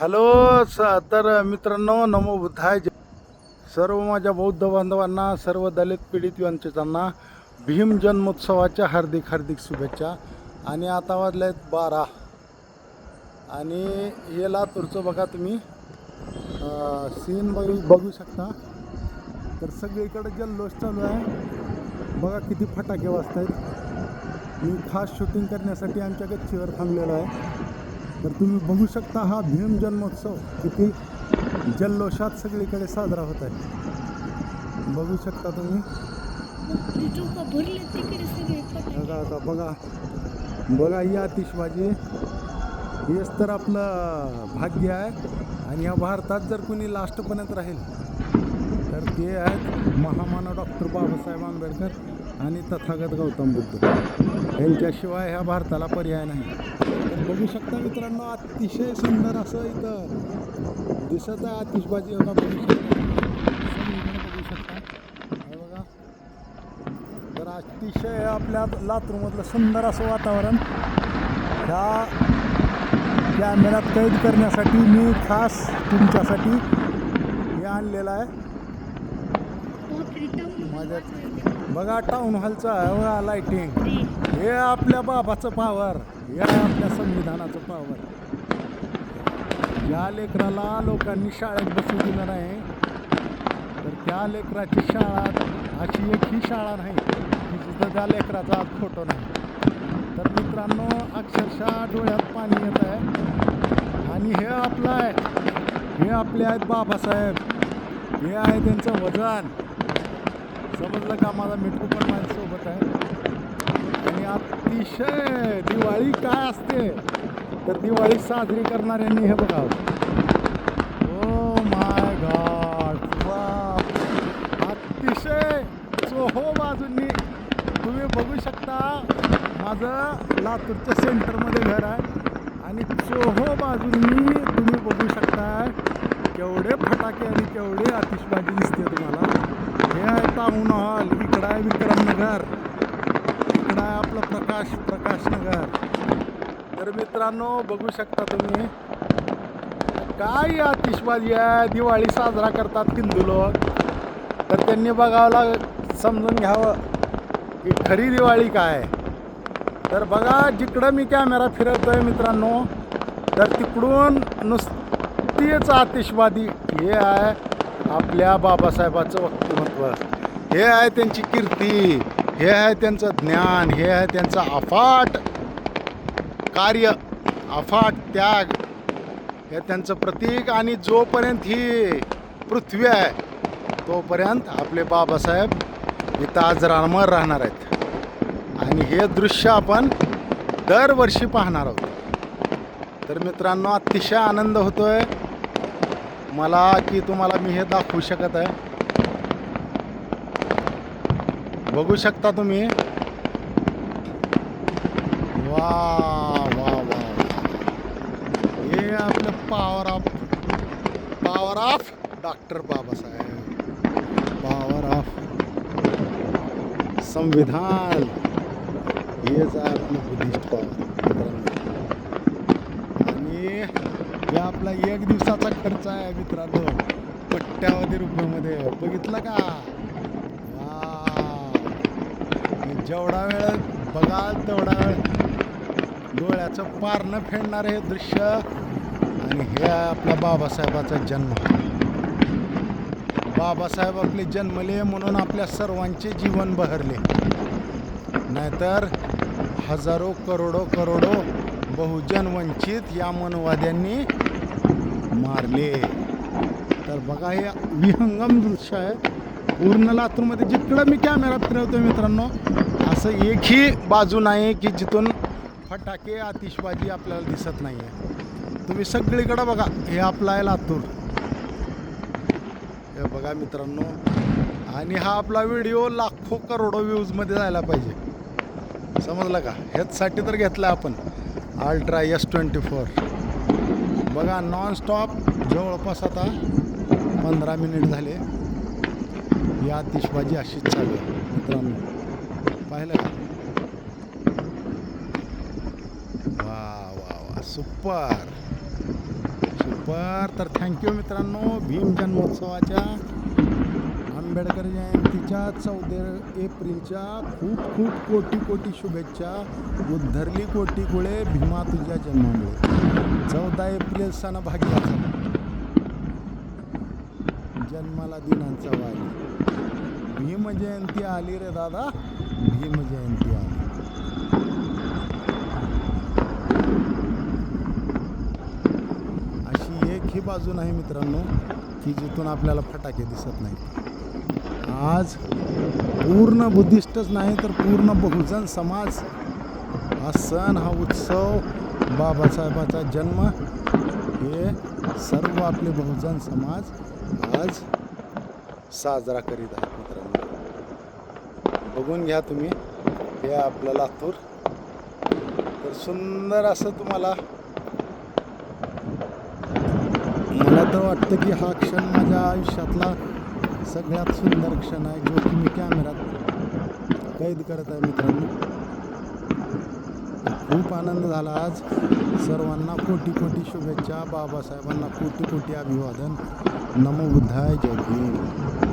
Hello स तर मित्रांनो नमो बुद्धाय. सर्व माझ्या बौद्ध बांधवांना सर्व दलित पीडित वंचितांना भीम जन्मोत्सवाच्या हार्दिक हार्दिक शुभेच्छा. आणि आता वाजले आहेत बारा. आणि हे लातूरचं बघा तुम्ही. सीन बघू बघू शकता. तर सगळीकडे जल्लोष चालू आहे. बघा किती फटाके वाजत आहेत मी खास शूटिंग करण्यासाठी आमच्या गच्चीवर थांबलेलो आहे. तर तुम्ही बघू शकता हा भीम जन्मोत्सव किती जल्लोषात सगळीकडे साजरा होत आहे. बघू शकता तुम्ही. बघा आता बघा. बघा ही आतिषबाजी हेच तर आपलं भाग्य आहे. आणि या भारतात जर कोणी लास्टपर्यंत राहील तर ते आहेत महामानव डॉक्टर बाबासाहेब आंबेडकर आणि तथागत गौतम बुद्ध. यांच्याशिवाय ह्या भारताला पर्याय नाही. बघू शकता मित्रांनो अतिशय सुंदर असं इथं दिसत आहे आतिषबाजी बघा बघू शकता. बघू. हे तर अतिशय आपल्या लातूरमधलं सुंदर असं वातावरण. ह्या कॅमेऱ्यात कैद करण्यासाठी मी खास तुमच्यासाठी हे आणलेलं आहे. माझ्या बघा टाऊन हॉलचं लाईटिंग हे आपल्या बाबाचं पावर हे आपल्या संविधानाचं पावर या लेकराला लोकांनी शाळेत बसू दिलं नाही. तर त्या लेकराची शाळा अशी एक ही शाळा नाही. की जिथं त्या लेकराचा आज फोटो नाही. तर मित्रांनो अक्षरशः डोळ्यात पाणी येत आहे. आणि हे आपलं आहे. हे आपले आहेत बाबासाहेब. हे आहे त्यांचं वजन. समजलं का माझा मिठू पण माझ्यासोबत आहे? आणि अतिशय दिवाळी काय असते? तर दिवाळी साजरी करणाऱ्यांनी हे बघा. ओ माय गॉड अतिशय चोहो बाजूंनी तुम्ही बघू शकता माझं लातूरच्या सेंटरमध्ये घर आहे. आणि चोहो बाजूंनी तुम्ही बघू शकता केवढे फटाके आणि केवढे आतिषबाजी दिसते तुम्हाला. हे आहे टाऊन हॉल इकडं आहे विक्रमनगर. इकडं आहे आपलं प्रकाश प्रकाश नगर. तर मित्रांनो बघू शकता तुम्ही. काय आतिषबाजी आहे दिवाळी साजरा करतात हिंदू लोक. तर त्यांनी बघावं लाग समजून घ्यावं की खरी दिवाळी काय. तर बघा जिकडं मी कॅमेरा फिरवतोय मित्रांनो तर तिकडून नुसतीच आतिषबाजी हे आहे आपल्या बाबासाहेबाचं व्यक्तिमत्व हे आहे त्यांची कीर्ती हे आहे त्यांचं ज्ञान हे आहे त्यांचं अफाट कार्य अफाट त्याग. हे त्यांचं प्रतीक आणि जोपर्यंत ही पृथ्वी आहे तोपर्यंत आपले बाबासाहेब इथं आज रामर राहणार आहेत. आणि हे दृश्य आपण दरवर्षी पाहणार आहोत. तर मित्रांनो अतिशय आनंद होतोय. मला की तुम्हाला मी हे दाखवू शकत आहे. बघू शकता तुम्ही. वा वा वा हे आपलं power of power of doctor Babasaheb. Power of संविधान. हेच आहे आपलं बुद्धिस्ट पॉवर आणि हे आपला एक दिवसाचा खर्च आहे मित्रांनो. पट्ट्यावधी रुपयामध्ये. बघितलं का? जेवढा वेळ बघाल तेवढा वेळ डोळ्याचं पारणं फेडणारं हे दृश्य आणि हे आपला आपल्या बाबासाहेबाचा जन्म. बाबासाहेब आपले जन्मले म्हणून आपल्या सर्वांचे जीवन बहरले. नाहीतर हजारो करोडो करोडो बहुजन वंचित या मनवाद्यांनी मारले. तर बघा हे विहंगम दृश्य आहे. पूर्ण लातूरमध्ये जिकडं मी कॅमेरा फिरवतो मित्रांनो असं एकही बाजू नाही की जिथून फटाके आतिषबाजी आपल्याला दिसत नाही आहे तुम्ही सगळीकडं बघा हे आपलं आहे लातूर. हे बघा मित्रांनो आणि हा आपला व्हिडिओ लाखो करोडो व्ह्यूजमध्ये जायला पाहिजे. समजलं का? ह्याचसाठी तर घेतला आपण. Ultra S twenty four. बघा नॉनस्टॉप जवळपास आता पंधरा मिनिट झाले. ही आतिषबाजी अशीच चालू आहे मित्रांनो. पाहिलं का? वा वा वा. सुपर सुपर तर थँक्यू मित्रांनो. भीम जन्मोत्सवाच्या आंबेडकर जयंतीच्या चौदा एप्रिलच्या खूप खूप कोटी कोटी शुभेच्छा. उद्धरली कोटी कुळे भीमा तुझ्या जन्मामुळे. चौदा एप्रिल सण भाग्याचा जन्माला दिनांचा वारी. भीम जयंती आली रे दादा. भीम जयंती आली. अशी एक ही बाजू नाही मित्रांनो की जिथून आपल्याला फटाके दिसत नाही आज पूर्ण बुद्धिस्टच नाही तर पूर्ण बहुजन समाज. हा सण हा उत्सव बाबासाहेबाचा जन्म हे सर्व आपले बहुजन समाज आज साजरा करीत आहेत मित्रांनो. बघून घ्या तुम्ही हे आपलं लातूर. तर सुंदर असं तुम्हाला मला तर वाटतं की हा क्षण माझ्या आयुष्यातला सगळ्यात सुंदर क्षण आहे जो की मी कॅमेऱ्यात कैद करत आहे मित्रांनो. खूप आनंद झाला आज. सर्वांना कोटी कोटी शुभेच्छा. बाबासाहेबांना कोटी कोटी अभिवादन. नमो बुद्धाय. जय भीम.